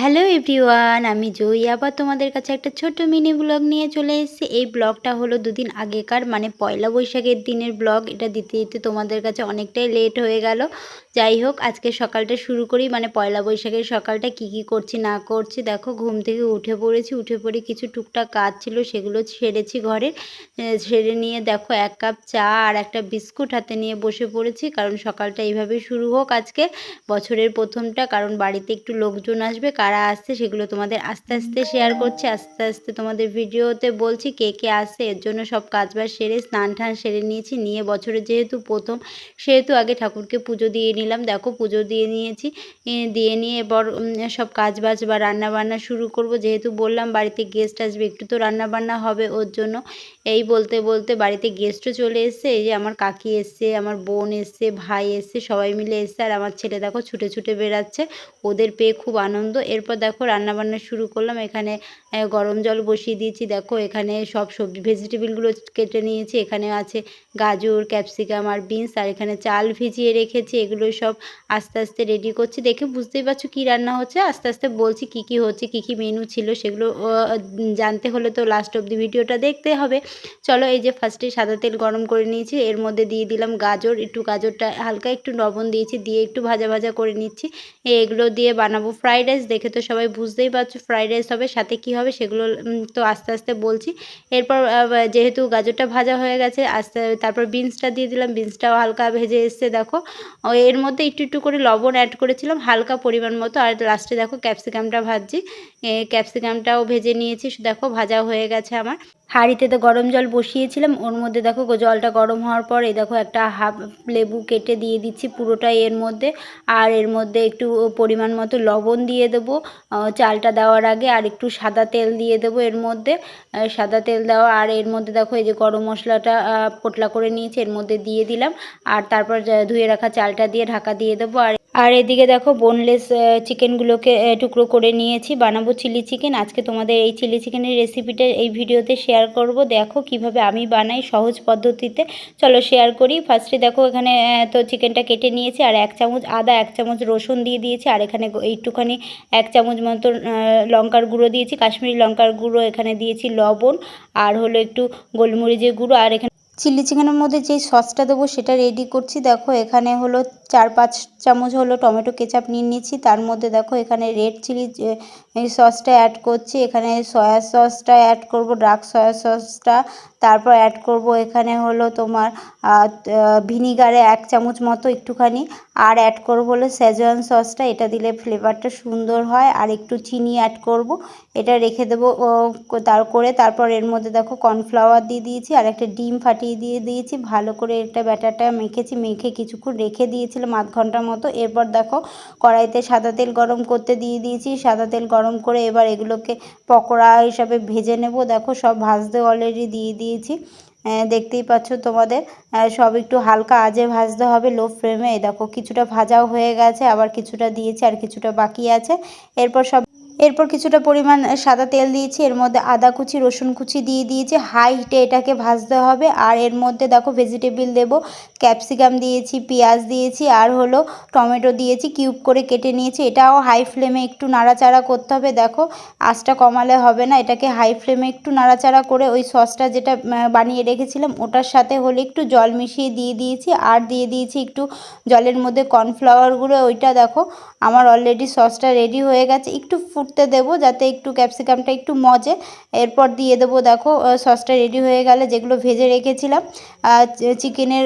Hello everyone, আমি জয়ী আবার তোমাদের কাছে একটা ছোট মিনি ব্লগ নিয়ে চলে এসেছি। এই ব্লগটা হলো দুদিন আগেকার মানে পয়লা বৈশাখের দিনের ব্লগ এটা দিতে দিতে তোমাদের কাছে অনেকটাই লেট হয়ে গেল। যাই হোক, আজকে সকালটা শুরু করি। মানে পয়লা বৈশাখের সকালটা কি কি করছি, না করছি, দেখো, ঘুম থেকে উঠে পড়েছি। উঠে পড়ে কিছু টুকটাক কাজ ছিল, সেগুলো সেরেছি ঘরে। সেরে নিয়ে দেখো, এক কাপ চা আর একটা বিস্কুট হাতে নিয়ে বসে পড়েছি। কারণ সকালটা এইভাবে শুরু হোক আজকে, বছরের প্রথমটা। কারণ বাড়িতে একটু লোকজন আসবে, কারা আসছে সেগুলো তোমাদের আস্তে আস্তে শেয়ার করছি। আস্তে আস্তে তোমাদের ভিডিওতে বলছি কে কে আসছে এর জন্য সব কাজবাজ সেরে স্নান টান সেরে নিয়েছি। নিয়ে বছরে যেহেতু প্রথম, সেহেতু আগে ঠাকুরকে পুজো দিয়ে নিলাম। দেখো পুজো দিয়ে নিয়েছি। দিয়ে নিয়ে এবার সব কাজ বাজ বা রান্না বান্না শুরু করব। যেহেতু বললাম বাড়িতে গেস্ট আসবে, একটু তো রান্না বান্না হবে ওর জন্য। এই বলতে বলতে বাড়িতে গেস্টও চলে এসছে। এই যে আমার কাকি এসছে, আমার বোন এসছে, ভাই এসছে, সবাই মিলে এসছে। আর আমার ছেলে দেখো ছুটে ছুটে বেড়াচ্ছে। ওদের পেয়ে খুব আনন্দ। এরপর দেখো রান্নাবান্না শুরু করলাম। এখানে গরম জল বসিয়ে দিয়েছি। দেখো, এখানে সব সবজি ভেজিটেবিলগুলো কেটে নিয়েছি। এখানে আছে গাজর ক্যাপসিকাম আর বিনস আর এখানে চাল ভিজিয়ে রেখেছি। এগুলো সব আস্তে আস্তে রেডি করছি। দেখে বুঝতেই পারছ কী রান্না হচ্ছে? আস্তে আস্তে বলছি কী কী হচ্ছে, কী কী মেনু ছিল সেগুলো জানতে হলে তো লাস্ট অব দি ভিডিওটা দেখতে হবে। চলো, এই যে ফার্স্টে সাদা তেল গরম করে নিয়েছি। এর মধ্যে দিয়ে দিলাম গাজর। একটু গাজরটা হালকা একটু লবণ দিয়েছি, দিয়ে একটু ভাজা ভাজা করে নিচ্ছি। এগুলো দিয়ে বানাবো ফ্রাইড রাইস দেখে তো সবাই বুঝতেই পারছ ফ্রাইড রাইস হবে। সাথে কি হবে সেগুলো তো আস্তে আস্তে বলছি। এরপর যেহেতু গাজরটা ভাজা হয়ে গেছে, আস্তে, তারপর বিনসটা দিয়ে দিলাম। বিনসটাও হালকা ভেজে এসছে, দেখো। এর মধ্যে একটু একটু করে লবণ অ্যাড করেছিলাম, হালকা পরিমাণ মতো। আর লাস্টে দেখো ক্যাপসিকামটা ভাজছি। ক্যাপসিকামটাও ভেজে নিয়েছি, দেখো ভাজা হয়ে গেছে আমার। হাঁড়িতে তো গরম জল বসিয়েছিলাম, ওর মধ্যে দেখো জলটা গরম হওয়ার পর এই দেখো একটা হাফ লেবু কেটে দিয়ে দিচ্ছি পুরোটাই এর মধ্যে, আর এর মধ্যে একটু পরিমাণ মতো লবণ দিয়ে দেবো চালটা দেওয়ার আগে আর একটু সাদা তেল দিয়ে দেবো এর মধ্যে সাদা তেল দেওয়া, আর এর মধ্যে দেখো এই যে গরম মশলাটা পোটলা করে নিয়েছি, এর মধ্যে দিয়ে দিলাম, আর তারপর ধুয়ে রাখা চালটা দিয়ে ঢাকা দিয়ে দেবো, আর আর এদিকে দেখো বোনলেস চিকেনগুলোকে টুকরো করে নিয়েছি। বানাবো চিলি চিকেন আজকে তোমাদের এই চিলি চিকেনের রেসিপিটা এই ভিডিওতে শেয়ার করব। দেখো কীভাবে আমি বানাই সহজ পদ্ধতিতে। চলো শেয়ার করি। ফার্স্টে দেখো এখানে তো চিকেনটা কেটে নিয়েছি আর এক চামচ আদা, এক চামচ রসুন দিয়ে দিয়েছি। আর এখানে একটুখানি এক চামচ মতো লঙ্কার গুঁড়ো দিয়েছি। কাশ্মীরি লঙ্কার গুঁড়ো এখানে দিয়েছি লবণ। আর হলো একটু গোলমরিচের গুঁড়ো। আর এখানে চিলি চিকেনের মধ্যে যেই সসটা দেবো সেটা রেডি করছি। দেখো এখানে হলো চার পাঁচ চামচ হলো টমেটো কেচাপ নিয়ে নিয়েছি। তার মধ্যে দেখো এখানে রেড চিলি সসটা অ্যাড করছি। এখানে সয়া সসটা অ্যাড করব ডার্ক সয়া সসটা। তারপর অ্যাড করব এখানে হলো তোমার ভিনিগারে এক চামচ মতো একটুখানি। আর অ্যাড করব হলো সেজওয়ান সসটা। এটা দিলে ফ্লেভারটা সুন্দর হয়। আর একটু চিনি অ্যাড করব। এটা রেখে দেবো তার, করে। তারপর এর মধ্যে দেখো কর্নফ্লাওয়ার দিয়ে দিয়েছি। আর একটা ডিম ফাটিয়ে দিয়ে দিয়েছি। ভালো করে এটা ব্যাটারটা মেখেছি। মেখে কিছুক্ষণ রেখে দিয়েছিলাম আধ ঘণ্টার মতো। এরপর দেখো কড়াইতে সাদা তেল গরম করতে দিয়ে দিয়েছি। সাদা তেল গরম করে এবার এগুলোকে পকোড়া হিসাবে ভেজে নেব। দেখো সব ভাজতে অলরেডি দিয়ে দিয়েছি। দেখতেই পাচ্ছ তোমাদের সব একটু হালকা আজে ভাজতে হবে লো ফ্লেমে দেখো কিছুটা ভাজাও হয়ে গেছে, আবার কিছুটা দিয়েছে আর কিছুটা বাকি আছে। এরপর সব এরপর কিছুটা পরিমাণ সাদা তেল দিয়েছি, এর মধ্যে আদা কুচি, রসুন কুচি দিয়ে দিয়েছি। হাই হিটে এটাকে ভাজতে হবে। আর এর মধ্যে দেখো ভেজিটেবিল দেবো ক্যাপসিকাম দিয়েছি, পেঁয়াজ দিয়েছি, আর হলো টমেটো দিয়েছি কিউব করে কেটে নিয়েছি। এটাও হাই ফ্লেমে একটু নাড়াচাড়া করতে হবে। দেখো আঁচটা কমালে হবে না, এটাকে হাই ফ্লেমে একটু নাড়াচাড়া করে ওই সসটা যেটা বানিয়ে রেখেছিলাম, ওটার সাথে হলে একটু জল মিশিয়ে দিয়ে দিয়েছি। আর দিয়ে দিয়েছি একটু জলের মধ্যে কর্নফ্লাওয়ারগুলো ওইটা দেখো আমার অলরেডি সসটা রেডি হয়ে গেছে। একটু ফুটতে দেবো যাতে একটু ক্যাপসিকামটা একটু মজে। এরপর দিয়ে দেবো দেখো সসটা রেডি হয়ে গেলে যেগুলো ভেজে রেখেছিলাম চিকেনের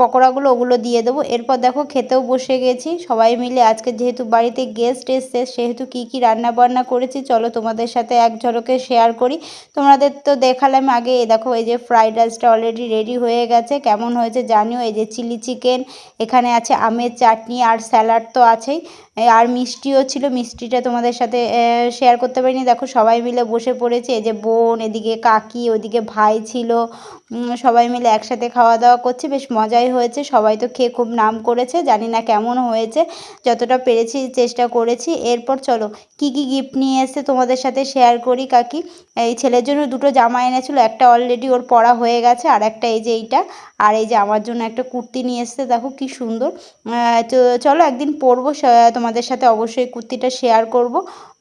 পকোড়াগুলো ওগুলো দিয়ে দেবো। এরপর দেখো খেতেও বসে গেছি। সবাই মিলে আজকে যেহেতু বাড়িতে গেস্ট এসছে, সেহেতু কী কী রান্না বান্না করেছি, চলো তোমাদের সাথে এক ঝলকে শেয়ার করি। তোমাদের তো দেখালাম আগে দেখো এই যে ফ্রাইড রাইসটা অলরেডি রেডি হয়ে গেছে। কেমন হয়েছে জানিও? এই যে চিলি চিকেন এখানে আছে আমের চাটনি আর স্যালাড তো আছেই। আর মিষ্টিও ছিল, মিষ্টিটা তোমাদের সাথে শেয়ার করতে পারিনি। দেখো, সবাই মিলে বসে পড়েছে, এই যে বোন, এদিকে কাকি, ওদিকে ভাই ছিল। সবাই মিলে একসাথে খাওয়া দাওয়া করছে, বেশ মজাই হয়েছে। সবাই তো খেয়ে খুব নাম করেছে, জানি না কেমন হয়েছে। যতটা পেরেছি, চেষ্টা করেছি। এরপর চলো, কি কি গিফট নিয়ে এসে তোমাদের সাথে শেয়ার করি, কাকি? এই ছেলের জন্য দুটো জামা এনেছিল, একটা অলরেডি ওর পরা হয়ে গেছে, আর একটা এই যে এইটা। আর এই যে আমার জন্য একটা কুর্তি নিয়ে এসছে, দেখো কি সুন্দর। চলো একদিন পরবো তোমাদের সাথে অবশ্যই কুর্তিটা শেয়ার করব।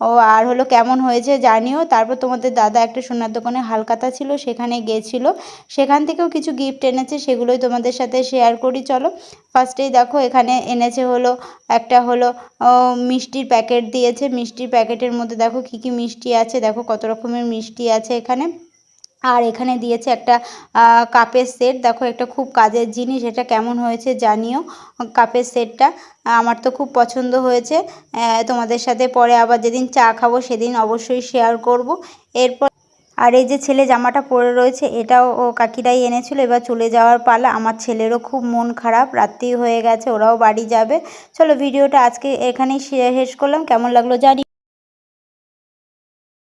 ও, আর হলো কেমন হয়েছে জানিও। তারপর তোমাদের দাদা একটা সোনার দোকানে হালকাতা ছিল, সেখানে গেছিল। সেখান থেকেও কিছু গিফট এনেছে, সেগুলোই তোমাদের সাথে শেয়ার করি, চলো। ফার্স্টেই দেখো, এখানে এনেছে হলো, একটা হলো মিষ্টির প্যাকেট দিয়েছে। মিষ্টির প্যাকেটের মধ্যে দেখো কী কী মিষ্টি আছে, দেখো কত রকমের মিষ্টি আছে এখানে। আর এখানে দিয়েছে একটা কাপের সেট। দেখো একটা খুব কাজের জিনিস, এটা কেমন হয়েছে জানিও কাপের সেটটা। আমার তো খুব পছন্দ হয়েছে। তোমাদের সাথে পরে আবার যেদিন চা খাব সেদিন অবশ্যই শেয়ার করব। এরপর, আর এই যে ছেলে জামাটা পরে রয়েছে, এটাও ও কাকিরাই এনেছিল। এবার চলে যাওয়ার পালা। আমার ছেলেরও খুব মন খারাপ, রাত্রি হয়ে গেছে, ওরাও বাড়ি যাবে। চলো, ভিডিওটা আজকে এখানেই শেষ করলাম। কেমন লাগল জানি